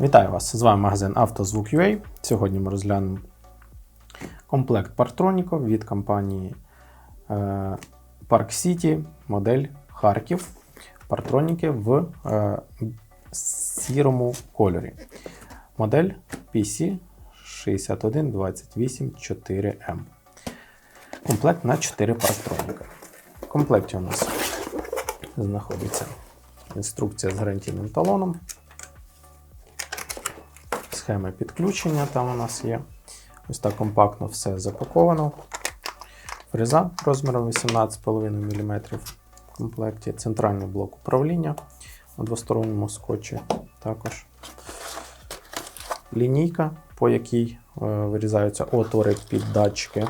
Вітаю вас! З вами магазин «Автозвук.UA». Сьогодні ми розглянемо комплект партроніків від компанії е, Park City, модель Харків. Партроніки в е, сірому кольорі. Модель PC 61284M. Комплект на 4 партроніка. В комплекті у нас знаходиться інструкція з гарантійним талоном схеми підключення там у нас є. Ось так компактно все запаковано. Фреза розміром 18,5 мм в комплекті, центральний блок управління у двосторонньому скотчі також. Лінійка, по якій е, вирізаються отвори під датчики.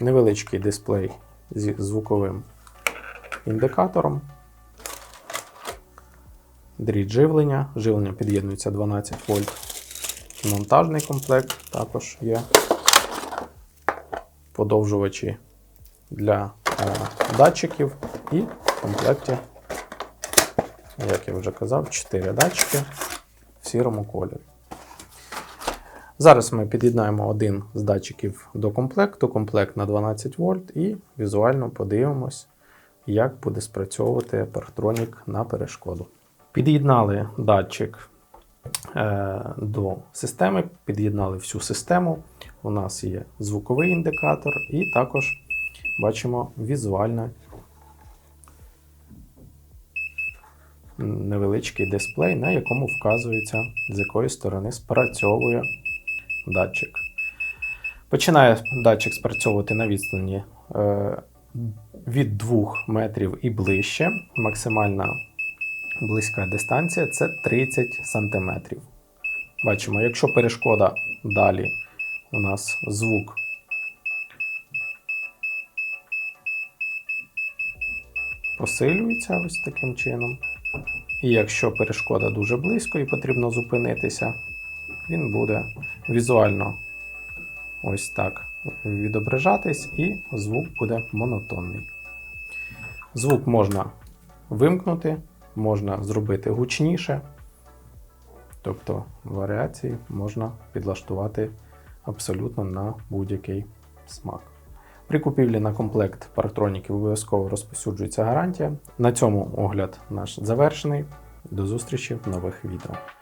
Невеличкий дисплей зі звуковим індикатором. Дріт живлення. Живлення під'єднується 12 вольт. Монтажний комплект також є. Подовжувачі для е, датчиків і в комплекті, як я вже казав, 4 датчики в сірому кольорі. Зараз ми під'єднаємо один з датчиків до комплекту, комплект на 12 вольт, і візуально подивимось, як буде спрацьовувати парктронік на перешкоду. Під'єднали датчик е, до системи, під'єднали всю систему. У нас є звуковий індикатор, і також бачимо візуально невеличкий дисплей, на якому вказується, з якої сторони спрацьовує датчик. Починає датчик спрацьовувати на відстані е, від 2 метрів і ближче. Максимальна близька дистанція це 30 см. Бачимо, якщо перешкода далі у нас звук посилюється ось таким чином. І якщо перешкода дуже близько і потрібно зупинитися, він буде візуально ось так відображатись, і звук буде монотонний. Звук можна вимкнути, можна зробити гучніше, тобто варіації можна підлаштувати абсолютно на будь-який смак. При купівлі на комплект парктроніків обов'язково розповсюджується гарантія. На цьому огляд наш завершений. До зустрічі в нових відео.